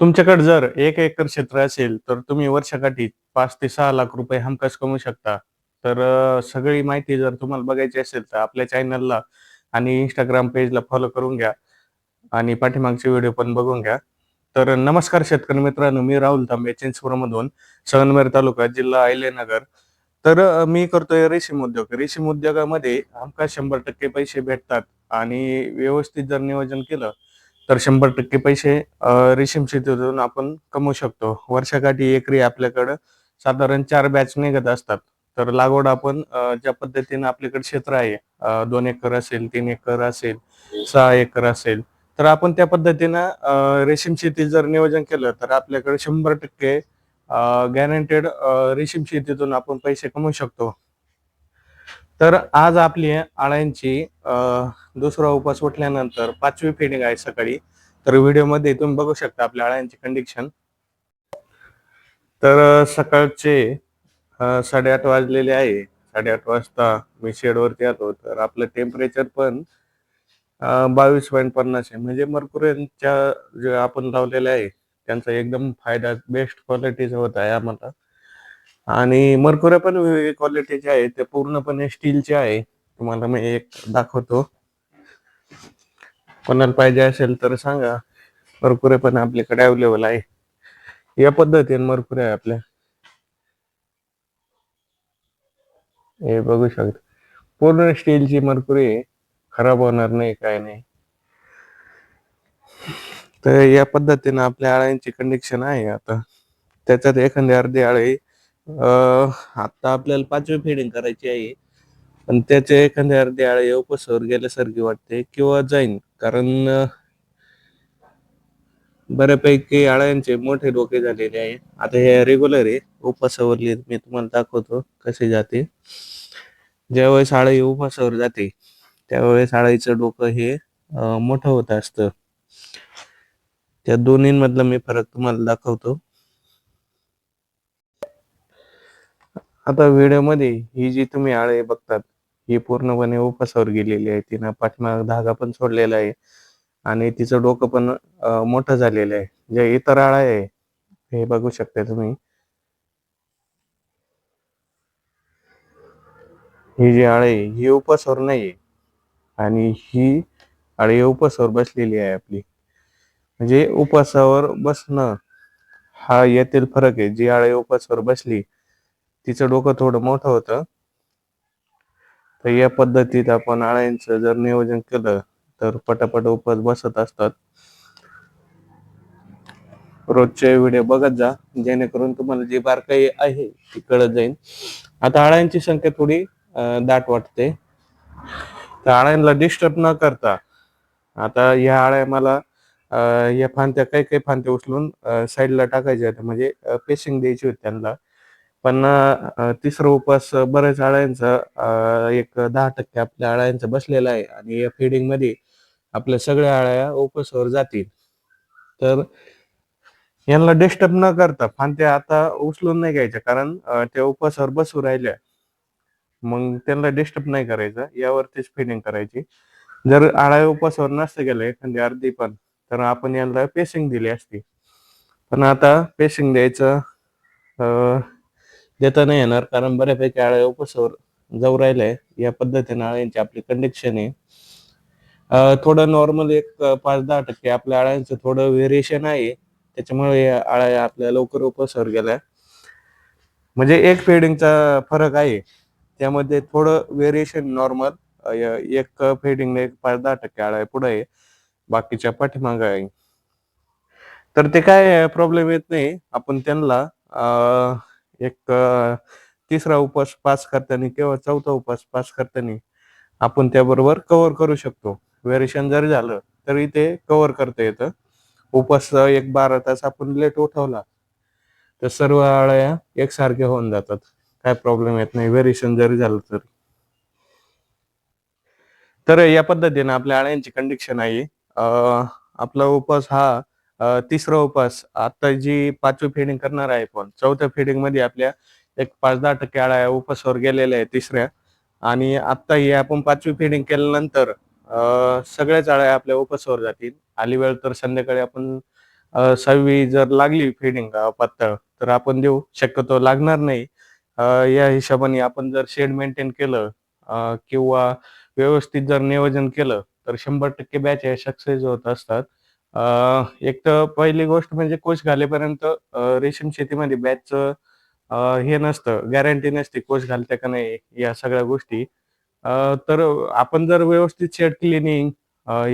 तुमच्याकडे जर एक एकर क्षेत्र असेल तर तुम्ही वर्षाकाठी पाच ते सहा लाख रुपये हमखास कमवू शकता. तर सगळी माहिती जर तुम्हाला बघायची असेल तर आपल्या चॅनलला आणि इंस्टाग्राम पेजला फॉलो करून घ्या आणि पाठीमागचे व्हिडिओ पण बघून घ्या. तर नमस्कार शेतकरी मित्रांनो मी राहुल तांबे चिंचपूरमधून संगमेर तालुका जिल्हा अहिल्यानगर. तर मी करतोय रेशीम उद्योग. रेशीम उद्योगामध्ये हमखास शंभर टक्के पैसे भेटतात आणि व्यवस्थित जर नियोजन केलं तर शंभर टक्के पैसे रेशीम शेतीतून आपण कमवू शकतो. वर्षाकाठी एकरी आपल्याकडं साधारण चार बॅच निघत असतात. तर लागवड आपण ज्या पद्धतीने आपल्याकडे क्षेत्र आहे दोन एकर असेल तीन एकर असेल सहा एकर असेल तर आपण त्या पद्धतीनं रेशीम शेती जर नियोजन केलं तर आपल्याकडे शंभर टक्के गॅरंटेड रेशीम शेतीतून आपण पैसे कमवू शकतो. तर आज आपली आळ्यांची दुसरा उपास उठल्यानंतर पाचवी फिडिंग आहे सकाळी. तर व्हिडिओमध्ये तुम्ही बघू शकता आपल्या आळ्यांची कंडिशन तर सकाळचे साडेआठ वाजलेले आहे. साडेआठ वाजता मी शेडवरती आलो तर आपलं टेम्परेचर पण बावीस पॉईंट पन्नास आहे. म्हणजे मरकुऱ्यांच्या जे आपण लावलेले आहे त्यांचा एकदम फायदा बेस्ट क्वालिटीचा होत आहे आम्हाला. आणि मरकुऱ्या पण वेगवेगळ्या क्वालिटीचे आहे. ते पूर्णपणे स्टीलचे आहे. तुम्हाला मी एक दाखवतो. कोणाला पाहिजे असेल तर सांगा. मरकुरे पण आपल्याकडे अवेलेबल आहे. या पद्धतीने मरकुरे आहे आपल्या. हे बघू शकता. पूर्ण स्टीलची मरकुरी आहे खराब होणार नाही काय नाही. तर या पद्धतीने आपल्या आळ्यांची कंडिक्शन आहे आता. त्याच्यात एखादी अर्धी आळी आता आपल्याला पाचवी फिडिंग करायची आहे. पण त्याचे एखादी अर्धी आळी उपसवर गेल्यासारखी वाटते किंवा जाईन. कारण बऱ्यापैकी आळ्यांचे मोठे डोके झालेले आहे. आता हे रेग्युलर आहे. उपासावरली मी तुम्हाला दाखवतो कसे जाते. ज्यावेळेस आळी उपासावर जाते त्यावेळेस आळीचं डोकं हे मोठं होत असतं. त्या दोन्हीमधला मी फरक तुम्हाला दाखवतो. आता व्हिडिओमध्ये ही जी तुम्ही आळे बघतात ही पूर्णपणे उपासावर गेलेली आहे. तिनं पाठीमाग धागा पण सोडलेला आहे. आणि तिचं डोकं पण मोठं झालेलं आहे. जे इतर आळा आहे हे बघू शकता तुम्ही. ही जी आळ आहे, ही उपासावर नाहीये. आणि ही आळी उपासावर बसलेली आहे आपली. म्हणजे उपासावर बसणं हा यातील फरक आहे. जी आळी उपासावर बसली तिचं डोकं थोडं मोठं होतं. तर या पद्धतीत आपण आळ्यांचं जर नियोजन केलं तर पटापट उपज बसत असतात. रोजचे व्हिडिओ बघत जा जेणेकरून तुम्हाला जी बारकाई आहे ती कळत जाईल. आता आळ्यांची संख्या थोडी दाट वाटते. तर आळ्यांना डिस्टर्ब न करता आता या आळ्या मला या फांत्या काही काही फांत्या उचलून साईडला टाकायच्या होत्या म्हणजे पेशिंग द्यायची होती त्यांना. पण तिसरा उपास बऱ्याच आळ्यांचा एक दहा टक्के आपल्या आळ्यांचा बसलेला आहे आणि या फिडिंगमध्ये आपल्या सगळ्या आळ्या उपासावर जातील. तर यांना डिस्टर्ब न करता फांत्या आता उचलून नाही घ्यायच्या कारण त्या उपासावर बसू राहिल्या. मग त्यांना डिस्टर्ब नाही करायचं यावरतीच फिडिंग करायची. जर आळ्या उपासावर नसतं गेलं एखादी अर्धी पण तर आपण यांना पेसिंग दिली असती. पण आता पेसिंग द्यायचं अं, देता नाही येणार. कारण बऱ्यापैकी आळ्या उपसवर जाऊ राहिले. या पद्धतीने आळ्यांची आपली कंडिशन आहे. थोडं नॉर्मल एक पाच दहा टक्के आपल्या आळ्यांचं थोडं व्हेरिएशन आहे. त्याच्यामुळे आळ्या आपल्या लवकर उपसवर गेल्या. म्हणजे एक फेडिंगचा फरक आहे. त्यामध्ये थोडं व्हेरिएशन नॉर्मल एक फेडिंग एक पाच दहा टक्के आळा पुढे आहे. बाकीच्या पाठीमाग आहे. तर ते काय प्रॉब्लेम येत नाही. आपण त्यांना एक तिसरा उपास पास करताना किंवा चौथा उपास पास करताना आपण त्याबरोबर कव्हर करू शकतो. व्हेरिएशन जरी झालं तरी ते कव्हर करता येतं. उपास एक बारा तास आपण लेट उठवला तर सर्व आळ्या एकसारख्या होऊन जातात. काय प्रॉब्लेम येत नाही. व्हेरिएशन जरी झालं तर. तर या पद्धतीने आपल्या आळ्यांची कंडिशन आहे. आपला उपास हा तिसरा उपास. आता जी पाचवी फिडिंग करणार आहे पण चौथ्या फिडिंगमध्ये आपल्या एक पाच दहा टक्के आळ्या उपासावर गेलेल्या आहे तिसऱ्या. आणि आता ही आपण पाचवी फिडिंग केल्यानंतर सगळ्याच आळ्या आपल्या उपासावर जातील. आली वेळ तर संध्याकाळी आपण सहावी जर लागली फिडिंग पातळ तर आपण देऊ. शक्यतो लागणार नाही. या हिशोबाने आपण जर शेड मेंटेन केलं किंवा व्यवस्थित जर नियोजन केलं तर शंभर टक्के बॅच हे सक्सेस होत असतात. एक तर पहिली गोष्ट म्हणजे कोच घालेपर्यंत रेशीम शेतीमध्ये बॅच हे नसतं गॅरंटी नसते कोच घालते का नाही या सगळ्या गोष्टी. तर आपण जर व्यवस्थित शेड क्लिनिंग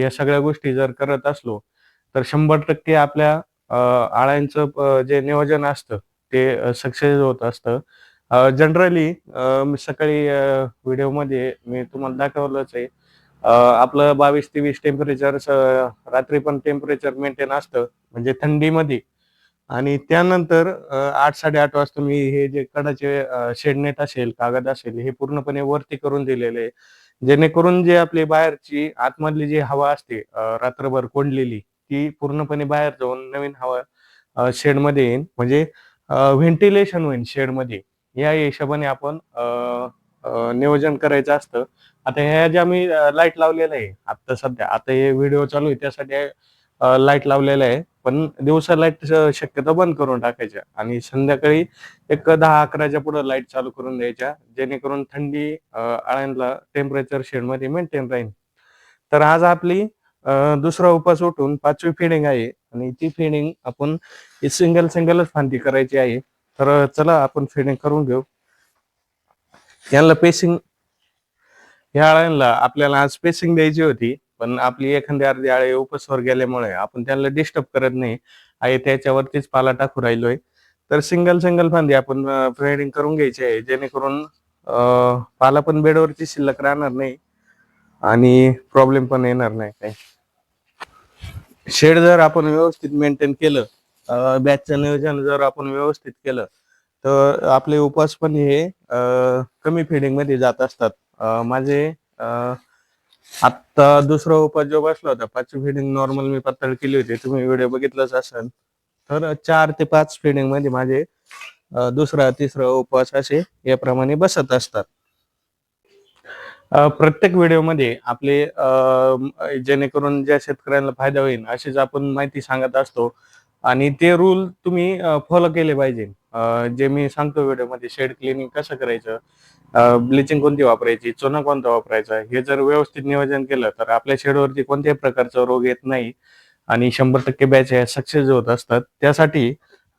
या सगळ्या गोष्टी जर करत असलो तर शंभर टक्के आपल्या आळ्यांचं जे नियोजन असतं ते सक्सेस होत असतं. जनरली मी सकाळी व्हिडिओमध्ये मी तुम्हाला दाखवलंच आहे आपलं बावीस तेवीस टेम्परेचर रात्री पण टेम्परेचर मेंटेन असतं. म्हणजे थंडीमध्ये. आणि त्यानंतर आठ साडेआठ वाजता मी हे जे कडाचे शेडनेट असेल कागद असेल हे पूर्णपणे वरती करून दिलेले. आहे जेणेकरून जे आपली बाहेरची आतमधली जी हवा असते रात्रभर कोंडलेली ती पूर्णपणे बाहेर जाऊन नवीन हवा शेडमध्ये येईल म्हणजे व्हेंटिलेशन होईल शेडमध्ये या हिशोबाने आपण नियोजन करायचं असतं. आता ह्या ज्या मी लाइट लावलेल्या आहे आता सध्या आता हे व्हिडिओ चालू आहे त्यासाठी लाइट लावलेला आहे पण दिवसा लाइट शक्यतो बंद करून टाकायच्या आणि संध्याकाळी एक दहा अकराच्या पुढे लाइट चालू करून द्यायच्या जेणेकरून थंडी आळ्यांना टेम्परेचर शेडमध्ये मेंटेन राहील. तर आज आपली दुसरा उपास उठून पाचवी फिडिंग आहे आणि ती फिडिंग आपण सिंगल सिंगलच फांदी करायची आहे. तर चला आपण फिडिंग करून घेऊ. यांना पेसिंग ह्या आळ्यांना आपल्याला आज स्पेसिंग द्यायची होती पण आपली एखादी अर्धी आळे उपसवर गेल्यामुळे आपण त्यांना डिस्टर्ब करत नाही. आहे त्याच्यावरतीच पाला टाकू राहिलोय. तर सिंगल सिंगल फांदी आपण फ्रेडिंग करून घ्यायची आहे जेणेकरून पाला पण बेडवरती शिल्लक राहणार नाही आणि प्रॉब्लेम पण येणार नाही काही. शेड जर आपण व्यवस्थित मेंटेन केलं बॅचचं नियोजन जर आपण व्यवस्थित केलं तर आपले उपास पण हे कमी फिडिंगमध्ये जात असतात. माझे आत्ता दुसरा उपास जो बसला होता. पाचवी फिडिंग नॉर्मल मी पातळ केली होती. तुम्ही व्हिडिओ बघितलाच असेल. तर चार ते पाच फिडिंगमध्ये माझे दुसरा तिसरा उपवास असे याप्रमाणे बसत असतात. प्रत्येक व्हिडिओमध्ये आपले जेणेकरून ज्या शेतकऱ्यांना फायदा होईल अशीच आपण माहिती सांगत असतो. आणि ते रूल तुम्ही फॉलो केले पाहिजे. जे मी सांगतो व्हिडिओमध्ये शेड क्लिनिंग कसं करायचं? ब्लिचिंग कोणती वापरायची चुना कोणता वापरायचा हे जर व्यवस्थित नियोजन केलं तर आपल्या शेडवरती कोणत्याही प्रकारचा रोग येत नाही आणि शंभर टक्के बॅच हे सक्सेस होत असतात. त्यासाठी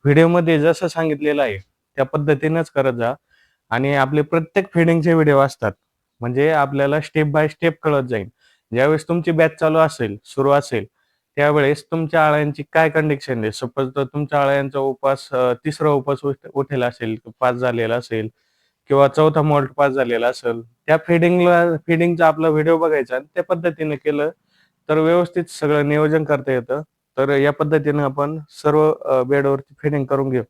व्हिडिओमध्ये जसं सांगितलेलं आहे त्या पद्धतीनेच करत जा आणि आपले प्रत्येक फिडिंगचे व्हिडिओ असतात. म्हणजे आपल्याला स्टेप बाय स्टेप कळत जाईल. ज्यावेळेस तुमची बॅच चालू असेल सुरू असेल त्यावेळेस तुमच्या आळ्यांची काय कंडिशन आहे? सपोज तर तुमच्या आळ्यांचा उपास तिसरा उपास उठेला उठेल असेल पास झालेला असेल किंवा चौथा मोल्ट पास झालेला असेल त्या फिडिंगला फिडिंगचा आपला व्हिडिओ बघायचा आणि त्या पद्धतीने केलं तर व्यवस्थित सगळं नियोजन करता येतं. तर या पद्धतीने आपण सर्व बेडवरती फिडिंग करून घेऊ.